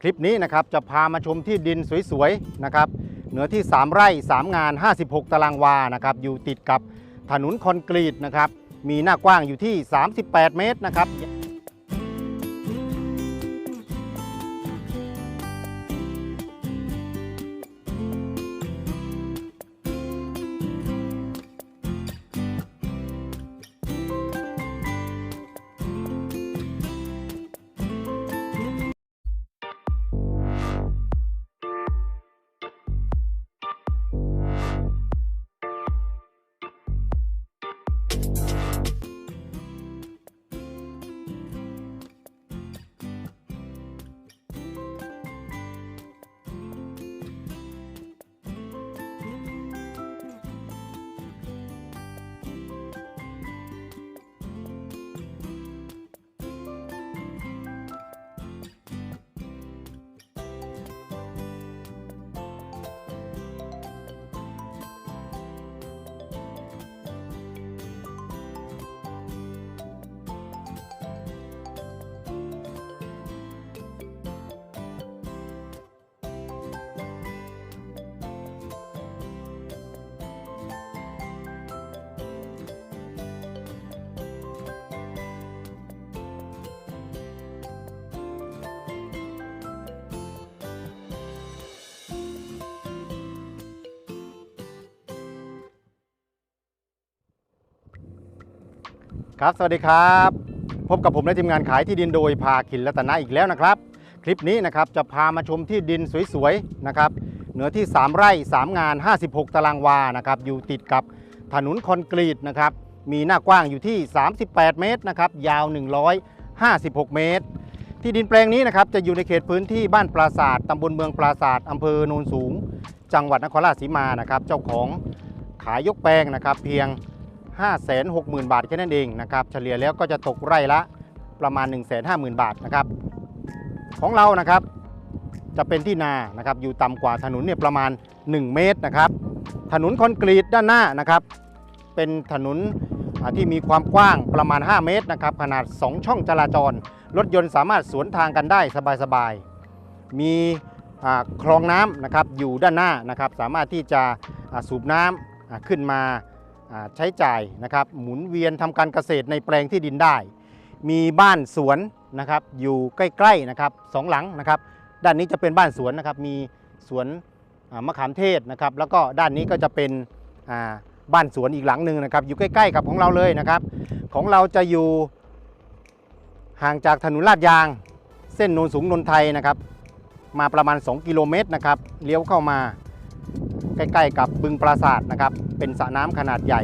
คลิปนี้นะครับจะพามาชมที่ดินสวยๆนะครับเนื้อที่ 3 ไร่ 3 งาน 56 ตารางวานะครับอยู่ติดกับถนนคอนกรีตนะครับมีหน้ากว้างอยู่ที่ 38 เมตรนะครับ ครับ สวัสดีครับ พบกับผมและทีมงานขายที่ดินโดยพาขินรัตนะอีกแล้วนะครับ คลิปนี้นะครับจะพามาชมที่ดินสวยๆนะครับเนื้อที่ 3 ไร่ 3 งาน 56 ตารางวานะครับอยู่ติดกับถนนคอนกรีตนะครับมีหน้ากว้างอยู่ที่ 38 เมตรนะครับยาว 156 เมตร ที่ดินแปลงนี้นะครับจะอยู่ในเขตพื้นที่บ้านปราศาสตร์ตำบลเมืองปราศาสตร์อำเภอโนนสูง จังหวัดนครราชสีมานะครับเจ้าของขายยกแปลงนะครับเพียง 560,000 บาทแค่นั้นเองนะครับเฉลี่ยแล้วก็จะตกไร่ละประมาณ 150,000 บาทนะครับของเรานะครับจะเป็นที่นานะครับอยู่ต่ำกว่าถนนเนี่ยประมาณ 1 เมตรนะครับถนนคอนกรีตด้านหน้านะครับ เป็นถนนที่มีความกว้างประมาณ 5 เมตรนะครับขนาด 2 ช่องจราจร รถยนต์สามารถสวนทางกันได้สบายๆมีคลองน้ำนะครับอยู่ด้านหน้านะครับสามารถที่จะสูบน้ำขึ้นมา ใช้จ่ายนะครับหมุนเวียนทำการเกษตรในแปลงที่ดินได้ มีบ้านสวนนะครับอยู่ใกล้ๆนะครับสองหลังนะครับ ด้านนี้จะเป็นบ้านสวนนะครับมีสวนมะขามเทศนะครับ แล้วก็ด้านนี้ก็จะเป็นบ้านสวนอีกหลังหนึ่งนะครับ อยู่ใกล้ๆกับของเราเลยนะครับ ของเราจะอยู่ห่างจากถนนลาดยาง เส้นโนนสูงนนไทยนะครับ มาประมาณ 2 กิโลเมตรนะครับเลี้ยวเข้ามา ใกล้ๆ กับบึงปราศาสตร์นะครับ เป็นสระน้ำขนาดใหญ่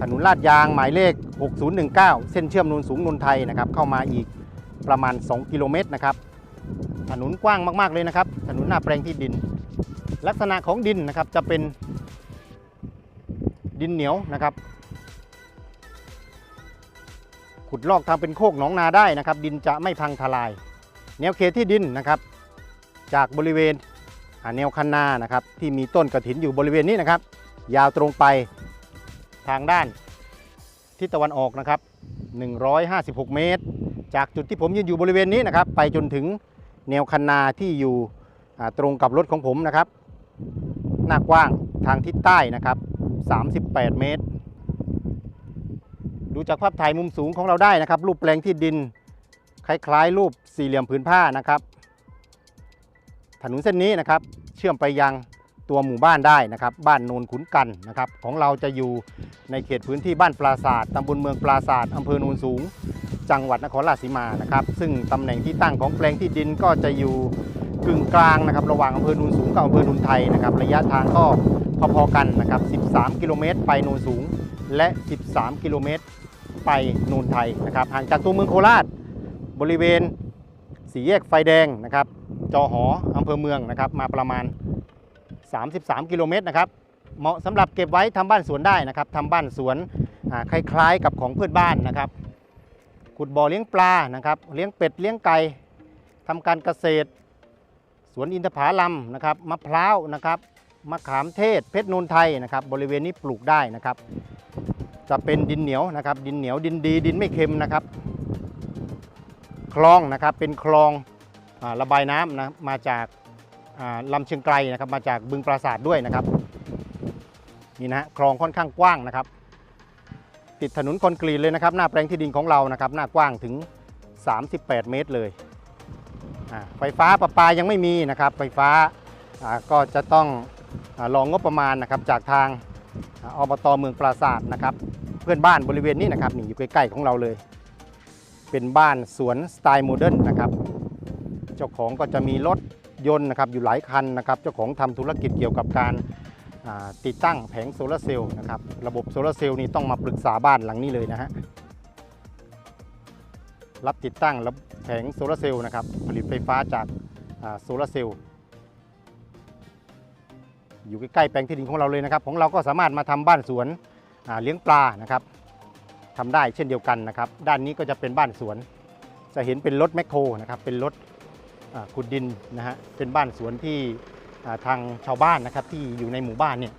ถนนลาดยางหมายเลข 6019 เส้นเชื่อมนูนสูงนนไทยนะครับ เข้ามาอีกประมาณ 2 กิโลเมตรนะครับ ถนนกว้างมากๆเลยนะครับ ถนนหน้าแปลงที่ดิน ลักษณะของดินนะครับจะเป็นดินเหนียวนะครับ ขุดลอกทำเป็นโคกหนองนาได้นะครับ ดินจะไม่พังทลาย แนวเขตที่ดินนะครับ จากบริเวณ แนวคันนานะครับที่มีต้นกระถินอยู่บริเวณนี้นะครับ ยาวตรงไปทางด้านทิศตะวันออกนะครับ 156 เมตร จากจุดที่ผมยืนอยู่บริเวณนี้นะครับ ไปจนถึงแนวคันนาที่อยู่ตรงกับรถของผมนะครับ หน้ากว้างทางทิศใต้นะครับ 38 เมตร ดูจากภาพถ่ายมุมสูงของเราได้นะครับ รูปแปลงที่ดิน คล้ายๆ รูปสี่เหลี่ยมผืนผ้านะครับ ถนนเส้นนี้นะครับเชื่อมไปยังตัวหมู่บ้านได้นะครับ บ้านโนนขุนกันนะครับ ของเราจะอยู่ในเขตพื้นที่บ้านปราศาสตร์ตำบลเมืองปราศาสตร์อำเภอโนนสูง จังหวัดนครราชสีมานะครับ ซึ่งตำแหน่งที่ตั้งของแปลงที่ดินก็จะอยู่กึ่งกลางนะครับ ระหว่างอำเภอโนนสูงกับอำเภอโนนไทยนะครับ ระยะทางก็พอๆกันนะครับ 13 กิโลเมตร ไปโนนสูง และ 13 กิโลเมตร ไปโนนไทยนะครับ ห่างจากตัวเมืองโคราชบริเวณสีแยกไฟแดงนะครับ จอหออำเภอเมืองนะครับ มาประมาณ 33 กิโลเมตรนะครับ เหมาะสำหรับเก็บไว้ทำบ้านสวนได้นะครับทำบ้านสวนคล้ายๆ กับของเพื่อนบ้านนะครับ ขุดบ่อเลี้ยงปลานะครับ เลี้ยงเป็ดเลี้ยงไก่ทำการเกษตร สวนอินทผลัมนะครับมะพร้าวนะครับมะขามเทศเพชรนนไทยนะครับ บริเวณนี้ปลูกได้นะครับ จะเป็นดินเหนียวนะครับ ดินเหนียวดินดีดินไม่เค็มนะครับ คลองนะครับเป็นคลอง ระบายน้ำนะมาจากลำเชียงไกลนะครับ มาจากบึงปราสาทด้วยนะครับนี่นะคลองค่อนข้างกว้างนะครับ ติดถนนคอนกรีตเลยนะครับ หน้าแปลงที่ดินของเรานะครับ หน้ากว้างถึง 38 เมตรเลยไฟฟ้าประปายังไม่มีนะครับ ไฟฟ้าก็จะต้องอารองงบประมาณนะครับจากทางอ่าอบตเมืองปราสาทนะครับ เพื่อนบ้านบริเวณนี้นะครับนี่อยู่ใกล้ๆของเราเลย เป็นบ้านสวนสไตล์โมเดิร์นนะครับ เจ้าของก็จะมีรถยนต์นะครับอยู่หลายคันนะครับเจ้าของทำธุรกิจเกี่ยวกับการติดตั้งแผงโซลาร์เซลล์นะครับระบบโซลาร์เซลล์นี่ต้องมาปรึกษาบ้านหลังนี้เลยนะฮะรับติดตั้งระบแผงโซลาร์เซลล์นะครับผลิตไฟฟ้าจากโซลาร์เซลล์อยู่ใกล้ๆแปลงที่ดินของเราเลยนะครับ ของเราก็สามารถมาทำบ้านสวนเลี้ยงปลานะครับทำได้เช่นเดียวกันนะครับ ด้านนี้ก็จะเป็นบ้านสวน จะเห็นเป็นรถแมคโครนะครับเป็นรถ ขุดดินนะฮะเป็นบ้านสวนที่ทางชาวบ้านนะครับที่อยู่ในหมู่บ้านเนี่ย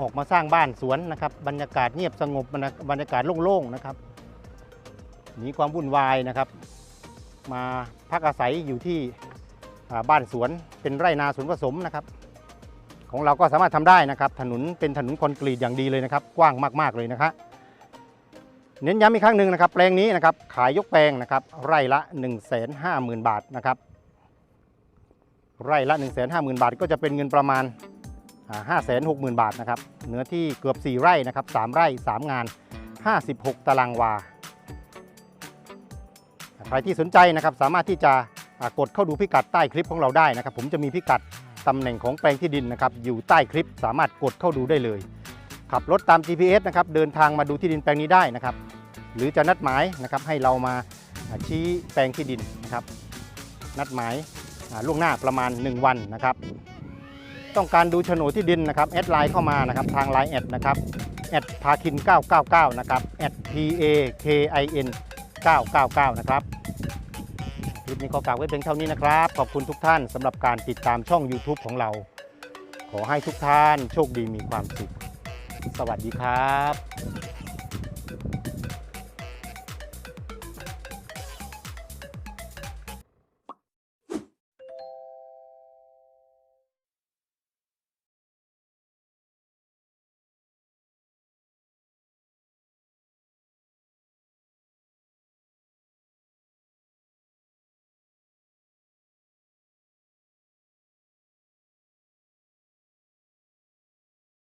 ออกมาสร้างบ้านสวนนะครับบรรยากาศเงียบสงบบรรยากาศโล่งๆนะครับหนีความวุ่นวายนะครับ มาพักอาศัยอยู่ที่บ้านสวนเป็นไร่นาสวนผสมนะครับ ของเราก็สามารถทำได้นะครับ ถนนเป็นถนนคอนกรีตอย่างดีเลยนะครับ กว้างมากๆเลยนะครับเน้นย้ำอีกครั้งหนึ่งนะครับ แปลงนี้นะครับขายยกแปลงนะครับไร่ละ 1 5 0 0 0 0 บาทนะครับ ไร่ละ 1 5 0 0 0 0 บาท ก็จะเป็นเงินประมาณ 5 6 0 0 0 0 บาทนะครับเนื้อที่เกือบ 4 ไร่นะครับ3ไร่ 3 งาน 56 ตารางวา ใครที่สนใจนะครับสามารถที่จะกดเข้าดูพิกัดใต้คลิปของเราได้นะครับ ผมจะมีพิกัดตำแหน่งของแปลงที่ดินนะครับอยู่ใต้คลิปสามารถกดเข้าดูได้เลยขับรถตาม GPS นะครับเดินทางมาดูที่ดินแปลงนี้ได้นะครับ หรือจะนัดหมายนะครับให้เรามาชี้แปลงที่ดินนะครับ นัดหมาย ล่วงหน้าประมาณ 1 วันนะครับ ต้องการดูโฉนดที่ดินนะครับแอดไลน์เข้ามานะครับทางไลน์แอดนะครับแอดพาคิน 999 นะครับแอด p a k i n 999 นะครับคลิปนี้ขอกล่าวไว้เพียงเท่านี้นะครับ ขอบคุณทุกท่านสำหรับการติดตามช่อง YouTube ของเรา ขอให้ทุกท่านโชคดีมีความสุข สวัสดีครับ